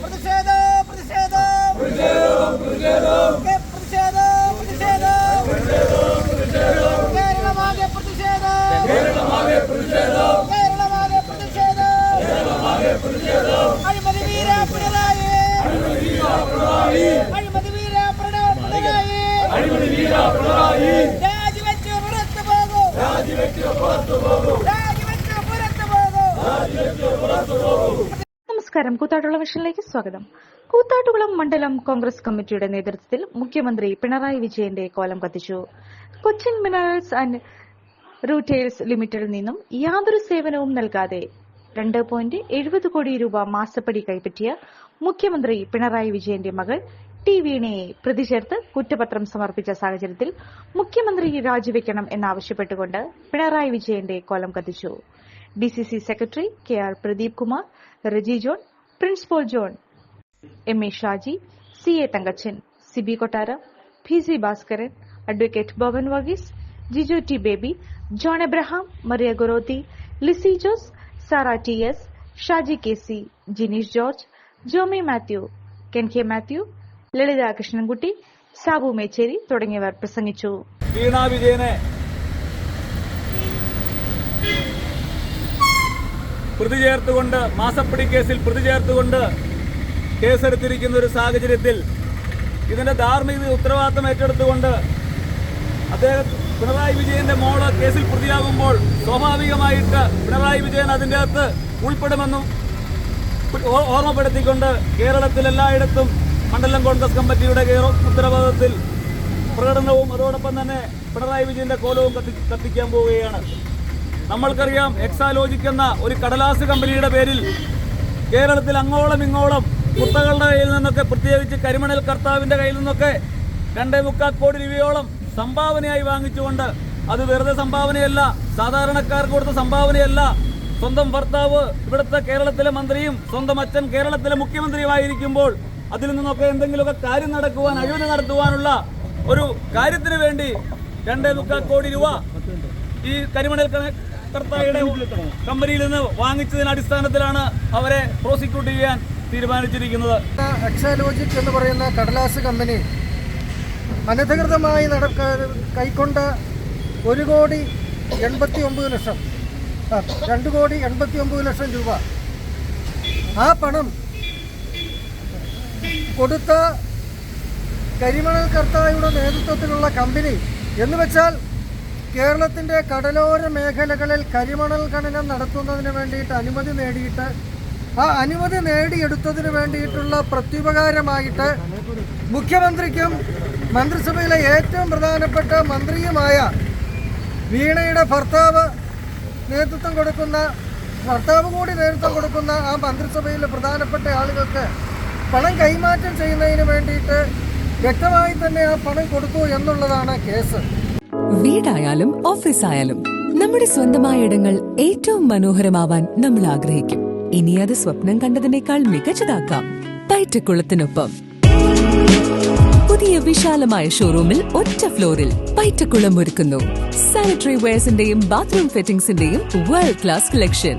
പ്രതിഷേധം പ്രതിഷേധം. കെ- പ്രതിഷേധം. പ്രതിഷേധം കേരളമാകെ പ്രതിഷേധം. കേരളമാകെ പ്രതിഷേധം. അഴിമതി വീര പിണറായി. അഴിമതി വീര പിണറായി. രാജിവെച്ച് പുറത്തു പോകും. രാജിവെച്ച് പുറത്തു പോകും. നമസ്കാരം. കൂത്താട്ടുകുളം മിഷനിലേക്ക് സ്വാഗതം. കൂത്താട്ടുകുളം മണ്ഡലം കോൺഗ്രസ് കമ്മിറ്റിയുടെ നേതൃത്വത്തിൽ മുഖ്യമന്ത്രി പിണറായി വിജയന്റെ കോലം കത്തിച്ചു. കൊച്ചിൻ മിനറൽസ് ആൻഡ് റൂട്ടേഴ്സ് ലിമിറ്റഡിൽ നിന്നും യാതൊരു സേവനവും നൽകാതെ രണ്ട് പോയിന്റ് എഴുപത് കോടി രൂപ മാസപ്പടി കൈപ്പറ്റിയ മുഖ്യമന്ത്രി പിണറായി വിജയന്റെ മകൾ ടി വീണയെ പ്രതി ചേർത്ത് കുറ്റപത്രം സമർപ്പിച്ച സാഹചര്യത്തിൽ മുഖ്യമന്ത്രി രാജിവെക്കണം എന്നാവശ്യപ്പെട്ടുകൊണ്ട് പിണറായി വിജയന്റെ കോലം കത്തിച്ചു. D C C secretary K R Pradeep Kumar Reji John principal John M A Shaji C A Thankachan Sibi Kottara P C Bhaskaran advocate Boban Varghese Jiju T Baby John Abraham Maria ഗൊറോത്തി Lissy Jose Sara T S Shaji K C Jineesh George Jomi Mathew Ken K Mathew Lalitha Krishnankutty Sabu Mecheri തുടങ്ങിയവർ പ്രസംഗിച്ചു വീണ വിജയനെ പ്രതി ചേർത്തുകൊണ്ട് മാസപ്പടി കേസിൽ പ്രതി ചേർത്തുകൊണ്ട് കേസെടുത്തിരിക്കുന്ന ഒരു സാഹചര്യത്തിൽ ഇതിന്റെ ധാർമ്മിക ഉത്തരവാദിത്തം ഏറ്റെടുത്തുകൊണ്ട് അദ്ദേഹം പിണറായി വിജയന്റെ മോൾ കേസിൽ പ്രതിയാകുമ്പോൾ സ്വാഭാവികമായിട്ട് പിണറായി വിജയൻ അതിന്റെ അകത്ത് ഉൾപ്പെടുമെന്നും ഓർമ്മപ്പെടുത്തിക്കൊണ്ട് കേരളത്തിൽ എല്ലായിടത്തും മണ്ഡലം കോൺഗ്രസ് കമ്മിറ്റിയുടെ ഉത്തരവാദിത്തത്തിൽ പ്രകടനവും അതോടൊപ്പം തന്നെ പിണറായി വിജയന്റെ കോലവും കത്തി കത്തിക്കാൻ പോവുകയാണ്. നമ്മൾക്കറിയാം എക്സാലോജിക് എന്ന ഒരു കടലാസ് കമ്പനിയുടെ പേരിൽ കേരളത്തിൽ അങ്ങോളം ഇങ്ങോളം കുത്തകളുടെ കയ്യിൽ നിന്നൊക്കെ പ്രത്യേകിച്ച് കരിമണൽ കർത്താവിന്റെ കയ്യിൽ നിന്നൊക്കെ രണ്ടേ മുക്കാൽ കോടി രൂപയോളം സംഭാവനയായി വാങ്ങിച്ചുകൊണ്ട് അത് വെറുതെ സംഭാവനയല്ല സാധാരണക്കാർക്ക് കൊടുത്ത സംഭാവനയല്ല. സ്വന്തം ഭർത്താവ് ഇവിടുത്തെ കേരളത്തിലെ മന്ത്രിയും സ്വന്തം അച്ഛൻ കേരളത്തിലെ മുഖ്യമന്ത്രിയുമായിരിക്കുമ്പോൾ അതിൽ നിന്നൊക്കെ എന്തെങ്കിലുമൊക്കെ കാര്യം നടക്കുവാൻ അഴിമതി നടത്തുവാനുള്ള ഒരു കാര്യത്തിന് വേണ്ടി രണ്ടേ മുക്കാൽ കോടി രൂപ ഈ കരിമണൽ കർത്തായുടെ കമ്പനിയിൽ നിന്ന് വാങ്ങിച്ചതിന്റെ അടിസ്ഥാനത്തിലാണ് അവരെ പ്രോസിക്യൂട്ട് ചെയ്യാൻ തീരുമാനിച്ചിരിക്കുന്നത്. എക്സാലോജിക് എന്ന് പറയുന്ന കടലാസ് കമ്പനി അനധികൃതമായി നടക്ക കൈക്കൊണ്ട ഒരു കോടി എൺപത്തി ഒമ്പത് ലക്ഷം രണ്ട് കോടി എൺപത്തി ഒമ്പത് ലക്ഷം രൂപ. ആ പണം കൊടുത്ത കരിമണൽ കർത്തായുടെ നേതൃത്വത്തിലുള്ള കമ്പനി എന്ന് വെച്ചാൽ കേരളത്തിന്റെ കടലോര മേഖലകളിൽ കരിമണൽ ഖനനം നടത്തുന്നതിന് വേണ്ടിയിട്ട് അനുമതി നേടിയിട്ട് ആ അനുമതി നേടിയെടുത്തതിന് വേണ്ടിയിട്ടുള്ള പ്രത്യുപകാരമായിട്ട് മുഖ്യമന്ത്രിക്കും മന്ത്രിസഭയിലെ ഏറ്റവും പ്രധാനപ്പെട്ട മന്ത്രിയുമായ വീണയുടെ ഭർത്താവ് നേതൃത്വം കൊടുക്കുന്ന ഭർത്താവ് കൂടി നേതൃത്വം കൊടുക്കുന്ന ആ മന്ത്രിസഭയിലെ പ്രധാനപ്പെട്ട ആളുകൾക്ക് പണം കൈമാറ്റം ചെയ്യുന്നതിന് വേണ്ടിയിട്ട് വ്യക്തമായി തന്നെ ആ പണം കൊടുത്തു എന്നുള്ളതാണ് കേസ്. വീടായാലും ഓഫീസായാലും നമ്മുടെ സ്വന്തമായ ഇടങ്ങൾ ഏറ്റവും മനോഹരമാവാൻ നമ്മൾ ആഗ്രഹിക്കും. ഇനി അത് സ്വപ്നം കണ്ടതിനേക്കാൾ മികച്ചതാക്കാം. പൈറ്റക്കുളത്തിനൊപ്പം. പുതിയ വിശാലമായ ഷോറൂമിൽ ഒറ്റ ഫ്ലോറിൽ പൈറ്റക്കുളം ഒരുക്കുന്നു. സാനിറ്ററി വെയർസിന്റെയും ബാത്റൂം ഫിറ്റിംഗ്സിന്റെയും വേൾഡ് ക്ലാസ് കളക്ഷൻ